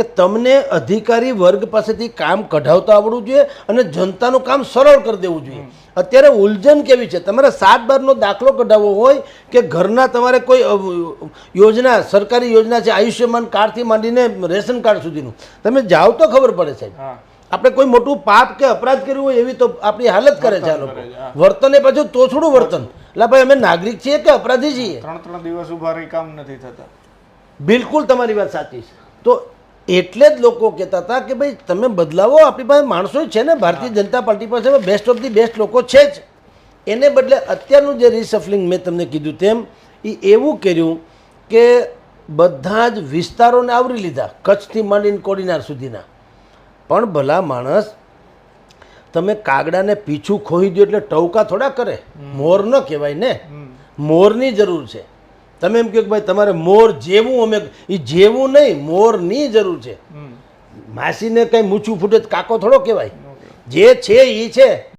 કે તમને અધિકારી વર્ગ પાસેથી કામ કઢાવતા આવડવું જોઈએ અને જનતાનું કામ સરળ કરી દેવું જોઈએ. અત્યારે ઉલઝન કેવી છે? તમારે સાત બારનો દાખલો કઢાવવો હોય કે ઘરના તમારે કોઈ યોજના સરકારી યોજના છે આયુષ્યમાન કાર્ડથી માંડીને રેશન કાર્ડ સુધીનું. તમે જાઓ તો ખબર પડે સાહેબ. આપણે કોઈ મોટું પાપ કે અપરાધ કર્યું હોય એવી તો આપણી હાલત કરે છે આ લોકો. વર્તન એ પાછું તોછડું વર્તન. એટલે ભાઈ અમે નાગરિક છીએ કે અપરાધી છીએ? ત્રણ ત્રણ દિવસ ઊભા રહી કામ નથી થતા. બિલકુલ તમારી વાત સાચી છે. તો એટલે જ લોકો કહેતા હતા કે ભાઈ તમે બદલાવો આપણી પાસે માણસો છે ને ભારતીય જનતા પાર્ટી પાસે બેસ્ટ ઓફ ધી બેસ્ટ લોકો છે જ. એને બદલે અત્યારનું જે રિસફલિંગ મેં તમને કીધું તેમ એ એવું કર્યું કે બધા જ વિસ્તારોને આવરી લીધા કચ્છથી માંડીને કોડીનાર સુધીના. પણ ભલા માણસ તમે કાગડાને પીછું ખોઈ દો એટલે ટવકા થોડા કરે. મોર ન કહેવાય ને. મોરની જરૂર છે. તમે એમ કહો કે ભાઈ તમારે મોર જેવું અમે એ જેવું નહીં મોરની જરૂર છે. માસીને કંઈ મૂછું ફૂટે કાકો થોડો કહેવાય. જે છે એ છે.